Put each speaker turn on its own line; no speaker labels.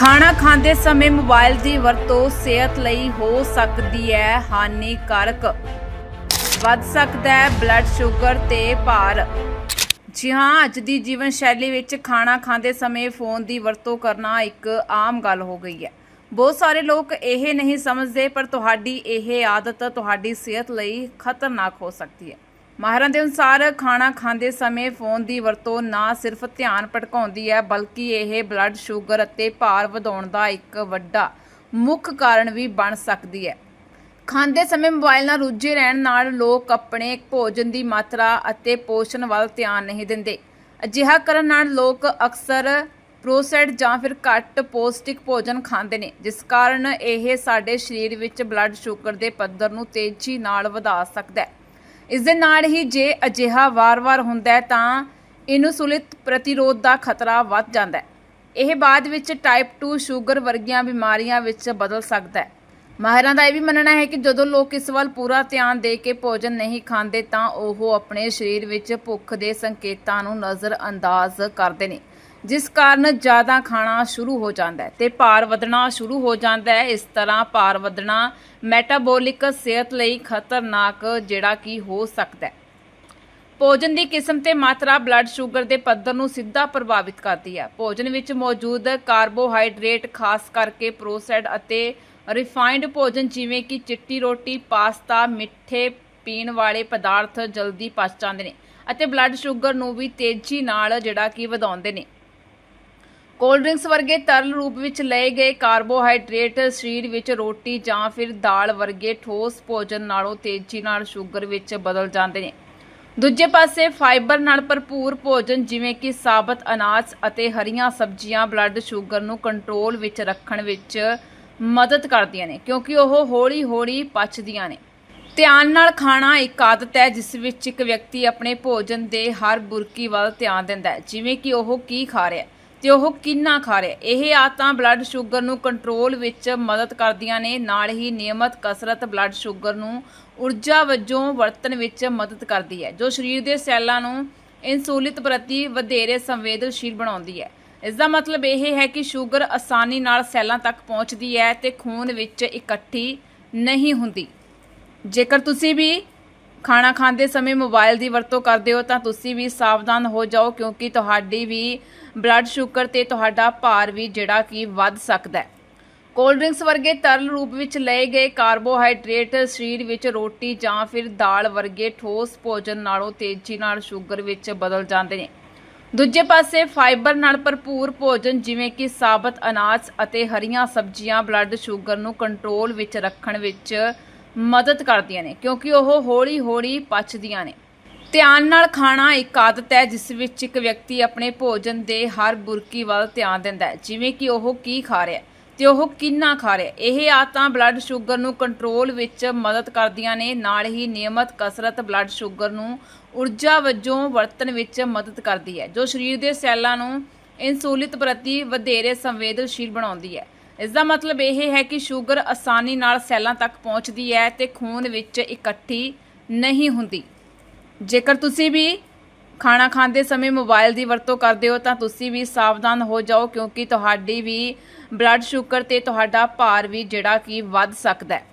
ਖਾਣਾ ਖਾਂਦੇ ਸਮੇਂ ਮੋਬਾਈਲ ਦੀ ਵਰਤੋਂ ਸਿਹਤ ਲਈ ਹੋ ਸਕਦੀ ਹੈ, ਹਾਨੀਕਾਰਕ। ਵੱਧ ਸਕਦਾ ਹੈ ਬਲੱਡ ਸ਼ੂਗਰ ਤੇ ਭਾਰ। ਜੀ ਹਾਂ, ਅੱਜ ਦੀ ਜੀਵਨ ਸ਼ੈਲੀ ਵਿੱਚ ਖਾਣਾ ਖਾਂਦੇ ਸਮੇਂ ਫੋਨ ਦੀ ਵਰਤੋਂ ਕਰਨਾ ਇੱਕ ਆਮ ਗੱਲ ਹੋ ਗਈ ਹੈ। ਬਹੁਤ ਸਾਰੇ ਲੋਕ ਇਹ ਨਹੀਂ ਸਮਝਦੇ, ਪਰ ਤੁਹਾਡੀ ਇਹ ਆਦਤ ਤੁਹਾਡੀ ਸਿਹਤ ਲਈ ਖਤਰਨਾਕ ਹੋ ਸਕਦੀ ਹੈ। ਮਾਹਿਰਾਂ ਦੇ ਅਨੁਸਾਰ ਖਾਣਾ ਖਾਂਦੇ ਸਮੇਂ ਫੋਨ ਦੀ ਵਰਤੋਂ ਨਾ ਸਿਰਫ ਧਿਆਨ ਭਟਕਾਉਂਦੀ ਹੈ, ਬਲਕਿ ਇਹ ਬਲੱਡ ਸ਼ੂਗਰ ਅਤੇ ਭਾਰ ਵਧਾਉਣ ਦਾ ਇੱਕ ਵੱਡਾ ਮੁੱਖ ਕਾਰਨ ਵੀ ਬਣ ਸਕਦੀ ਹੈ। ਖਾਂਦੇ ਸਮੇਂ ਮੋਬਾਈਲ ਨਾਲ ਰੁੱਝੇ ਰਹਿਣ ਨਾਲ ਲੋਕ ਆਪਣੇ ਭੋਜਨ ਦੀ ਮਾਤਰਾ ਅਤੇ ਪੋਸ਼ਣ ਵੱਲ ਧਿਆਨ ਨਹੀਂ ਦਿੰਦੇ। ਅਜਿਹਾ ਕਰਨ ਨਾਲ ਲੋਕ ਅਕਸਰ ਪ੍ਰੋਸੈਡ ਜਾਂ ਫਿਰ ਘੱਟ ਪੌਸ਼ਟਿਕ ਭੋਜਨ ਖਾਂਦੇ ਨੇ, ਜਿਸ ਕਾਰਨ ਇਹ ਸਾਡੇ ਸਰੀਰ ਵਿੱਚ ਬਲੱਡ ਸ਼ੂਗਰ ਦੇ ਪੱਧਰ ਨੂੰ ਤੇਜ਼ੀ ਨਾਲ ਵਧਾ ਸਕਦਾ ਹੈ। ਇਸ ਦੇ ਨਾਲ ਹੀ ਜੇ ਅਜਿਹਾ ਵਾਰ-ਵਾਰ ਹੁੰਦਾ ਹੈ ਤਾਂ ਇਨਸੂਲਿਨ ਪ੍ਰਤੀਰੋਧ ਦਾ ਖਤਰਾ ਵੱਧ ਜਾਂਦਾ ਹੈ। ਇਹ ਬਾਅਦ ਵਿੱਚ ਟਾਈਪ 2 ਸ਼ੂਗਰ ਵਰਗੀਆਂ ਬਿਮਾਰੀਆਂ ਵਿੱਚ ਬਦਲ ਸਕਦਾ ਹੈ। ਮਾਹਿਰਾਂ ਦਾ ਇਹ ਵੀ ਮੰਨਣਾ ਹੈ ਕਿ ਜਦੋਂ ਲੋਕ ਇਸ ਵੱਲ ਪੂਰਾ ਧਿਆਨ ਦੇ ਕੇ ਭੋਜਨ ਨਹੀਂ ਖਾਂਦੇ ਤਾਂ ਉਹ ਆਪਣੇ ਸਰੀਰ ਵਿੱਚ ਭੁੱਖ ਦੇ ਸੰਕੇਤਾਂ ਨੂੰ ਨਜ਼ਰ ਅੰਦਾਜ਼ ਕਰਦੇ ਨੇ। ਜਿਸ ਕਾਰਨ ਜ਼ਿਆਦਾ ਖਾਣਾ ਸ਼ੁਰੂ ਹੋ ਜਾਂਦਾ ਹੈ ਤੇ ਭਾਰ ਵਧਣਾ ਸ਼ੁਰੂ ਹੋ ਜਾਂਦਾ ਹੈ। ਇਸ ਤਰ੍ਹਾਂ ਭਾਰ ਵਧਣਾ ਮੈਟਾਬੋਲਿਕ ਸਿਹਤ ਲਈ ਖਤਰਨਾਕ ਜਿਹੜਾ ਕਿ ਹੋ ਸਕਦਾ ਹੈ। ਭੋਜਨ ਦੀ ਕਿਸਮ ਤੇ ਮਾਤਰਾ ਬਲੱਡ ਸ਼ੂਗਰ ਦੇ ਪੱਧਰ ਨੂੰ ਸਿੱਧਾ ਪ੍ਰਭਾਵਿਤ ਕਰਦੀ ਹੈ। ਭੋਜਨ ਵਿੱਚ ਮੌਜੂਦ ਕਾਰਬੋਹਾਈਡਰੇਟ, ਖਾਸ ਕਰਕੇ ਪ੍ਰੋਸੈਸਡ ਅਤੇ ਰਿਫਾਈਨਡ ਭੋਜਨ ਜਿਵੇਂ ਕਿ ਚਿੱਟੀ ਰੋਟੀ, ਪਾਸਤਾ, ਮਿੱਠੇ ਪੀਣ ਵਾਲੇ ਪਦਾਰਥ ਜਲਦੀ ਪਚ ਜਾਂਦੇ ਨੇ ਅਤੇ ਬਲੱਡ ਸ਼ੂਗਰ ਨੂੰ ਵੀ ਤੇਜ਼ੀ ਨਾਲ ਜਿਹੜਾ ਕਿ ਵਧਾਉਂਦੇ ਨੇ। ਕੋਲਡ ਡਰਿੰਕਸ ਵਰਗੇ ਤਰਲ ਰੂਪ ਵਿੱਚ ਲਏ ਗਏ ਕਾਰਬੋਹਾਈਡਰੇਟ ਸਰੀਰ ਵਿੱਚ ਰੋਟੀ ਜਾਂ ਫਿਰ ਦਾਲ ਵਰਗੇ ਠੋਸ ਭੋਜਨ ਨਾਲੋਂ ਤੇਜ਼ੀ ਨਾਲ ਸ਼ੂਗਰ ਵਿੱਚ ਬਦਲ ਜਾਂਦੇ ਨੇ। ਦੂਜੇ ਪਾਸੇ ਫਾਈਬਰ ਨਾਲ ਭਰਪੂਰ ਭੋਜਨ ਜਿਵੇਂ ਕਿ ਸਾਬਤ ਅਨਾਜ ਅਤੇ ਹਰੀਆਂ ਸਬਜ਼ੀਆਂ ਬਲੱਡ ਸ਼ੂਗਰ ਨੂੰ ਕੰਟਰੋਲ ਵਿੱਚ ਰੱਖਣ ਵਿੱਚ ਮਦਦ ਕਰਦੀਆਂ ਨੇ, ਕਿਉਂਕਿ ਉਹ ਹੌਲੀ-ਹੌਲੀ ਪਚਦੀਆਂ ਨੇ। ਧਿਆਨ ਨਾਲ ਖਾਣਾ ਇੱਕ ਆਦਤ ਹੈ, ਜਿਸ ਵਿੱਚ ਇੱਕ ਵਿਅਕਤੀ ਆਪਣੇ ਭੋਜਨ ਦੇ ਹਰ ਬੁਰਕੀ ਵੱਲ ਧਿਆਨ ਦਿੰਦਾ ਹੈ, ਜਿਵੇਂ ਕਿ ਉਹ ਕੀ ਖਾ ਰਿਹਾ ਹੈ। ਤੇ ਉਹ ਕਿੰਨਾ ਖਾ ਰਿਹਾ? ਇਹ ਆਦਤਾਂ ਬਲੱਡ ਸ਼ੂਗਰ ਨੂੰ ਕੰਟਰੋਲ ਵਿੱਚ ਮਦਦ ਕਰਦੀਆਂ ਨੇ। ਨਾਲ ਹੀ ਨਿਯਮਤ ਕਸਰਤ ਬਲੱਡ ਸ਼ੂਗਰ ਨੂੰ ਊਰਜਾ ਵਜੋਂ ਵਰਤਣ ਵਿੱਚ ਮਦਦ ਕਰਦੀ ਹੈ, ਜੋ ਸਰੀਰ ਦੇ ਸੈੱਲਾਂ ਨੂੰ ਇਨਸੂਲਿਨ ਪ੍ਰਤੀ ਵਧੇਰੇ ਸੰਵੇਦਨਸ਼ੀਲ ਬਣਾਉਂਦੀ ਹੈ। ਇਸ ਦਾ ਮਤਲਬ ਇਹ ਹੈ ਕਿ ਸ਼ੂਗਰ ਆਸਾਨੀ ਨਾਲ ਸੈੱਲਾਂ ਤੱਕ ਪਹੁੰਚਦੀ ਹੈ ਤੇ ਖੂਨ ਵਿੱਚ ਇਕੱਠੀ ਨਹੀਂ ਹੁੰਦੀ। ਜੇਕਰ ਤੁਸੀਂ ਵੀ ਖਾਣਾ ਖਾਂਦੇ ਸਮੇਂ ਮੋਬਾਈਲ ਦੀ ਵਰਤੋਂ ਕਰਦੇ ਹੋ ਤਾਂ ਤੁਸੀਂ ਵੀ ਸਾਵਧਾਨ ਹੋ ਜਾਓ ਕਿਉਂਕਿ ਤੁਹਾਡੀ ਵੀ ਬਲੱਡ ਸ਼ੂਗਰ ਤੇ ਤੁਹਾਡਾ ਭਾਰ ਵੀ ਜਿਹੜਾ ਕਿ ਵੱਧ ਸਕਦਾ ਹੈ। ਕੋਲਡ ਡਰਿੰਕਸ ਵਰਗੇ ਤਰਲ ਰੂਪ ਵਿੱਚ ਲਏ ਗਏ ਕਾਰਬੋਹਾਈਡਰੇਟ ਸਰੀਰ ਵਿੱਚ ਰੋਟੀ ਜਾਂ ਫਿਰ ਦਾਲ ਵਰਗੇ ਠੋਸ ਭੋਜਨ ਨਾਲੋਂ ਤੇਜ਼ੀ ਨਾਲ ਸ਼ੂਗਰ ਵਿੱਚ ਬਦਲ ਜਾਂਦੇ ਨੇ। ਦੂਜੇ ਪਾਸੇ ਫਾਈਬਰ ਨਾਲ ਭਰਪੂਰ ਭੋਜਨ ਜਿਵੇਂ ਕਿ ਸਾਬਤ ਅਨਾਜ ਅਤੇ ਹਰੀਆਂ ਸਬਜ਼ੀਆਂ ਬਲੱਡ ਸ਼ੂਗਰ ਨੂੰ ਕੰਟਰੋਲ ਵਿੱਚ ਰੱਖਣ ਵਿੱਚ ਮਦਦ ਕਰਦੀਆਂ ਨੇ, ਕਿਉਂਕਿ ਉਹ ਹੌਲੀ-ਹੌਲੀ ਪਚਦੀਆਂ ਨੇ। ਧਿਆਨ ਨਾਲ ਖਾਣਾ ਇੱਕ ਆਦਤ ਹੈ, ਜਿਸ ਵਿੱਚ ਇੱਕ ਵਿਅਕਤੀ ਆਪਣੇ ਭੋਜਨ ਦੇ ਹਰ ਬੁਰਕੀ ਵੱਲ ਧਿਆਨ ਦਿੰਦਾ ਹੈ, ਜਿਵੇਂ ਕਿ ਉਹ ਕੀ ਖਾ ਰਿਹਾ ਹੈ ਤੇ ਉਹ ਕਿੰਨਾ ਖਾ ਰਿਹਾ ਇਹ ਆਦਤਾਂ ਬਲੱਡ ਸ਼ੂਗਰ ਨੂੰ ਕੰਟਰੋਲ ਵਿੱਚ ਮਦਦ ਕਰਦੀਆਂ ਨੇ, ਨਾਲ ਹੀ ਨਿਯਮਤ ਕਸਰਤ ਬਲੱਡ ਸ਼ੂਗਰ ਨੂੰ ਊਰਜਾ ਵਜੋਂ ਵਰਤਣ ਵਿੱਚ ਮਦਦ ਕਰਦੀ ਹੈ, ਜੋ ਸਰੀਰ ਦੇ ਸੈੱਲਾਂ ਨੂੰ ਇਨਸੂਲਿਨ ਪ੍ਰਤੀ ਵਧੇਰੇ ਸੰਵੇਦਨਸ਼ੀਲ ਬਣਾਉਂਦੀ ਹੈ। ਇਸ ਦਾ ਮਤਲਬ ਇਹ ਹੈ ਕਿ ਸ਼ੂਗਰ ਆਸਾਨੀ ਨਾਲ ਸੈੱਲਾਂ ਤੱਕ ਪਹੁੰਚਦੀ ਹੈ ਤੇ ਖੂਨ ਵਿੱਚ ਇਕੱਠੀ ਨਹੀਂ ਹੁੰਦੀ। ਜੇਕਰ ਤੁਸੀਂ ਵੀ ਖਾਣਾ ਖਾਂਦੇ ਸਮੇਂ ਮੋਬਾਈਲ ਦੀ ਵਰਤੋਂ ਕਰਦੇ ਹੋ, ਤਾਂ ਤੁਸੀਂ ਵੀ ਸਾਵਧਾਨ ਹੋ ਜਾਓ ਕਿਉਂਕਿ ਤੁਹਾਡੀ ਵੀ ਬਲੱਡ ਸ਼ੂਗਰ ਤੇ ਤੁਹਾਡਾ ਭਾਰ ਵੀ ਜਿਹੜਾ ਕਿ ਵੱਧ ਸਕਦਾ ਹੈ।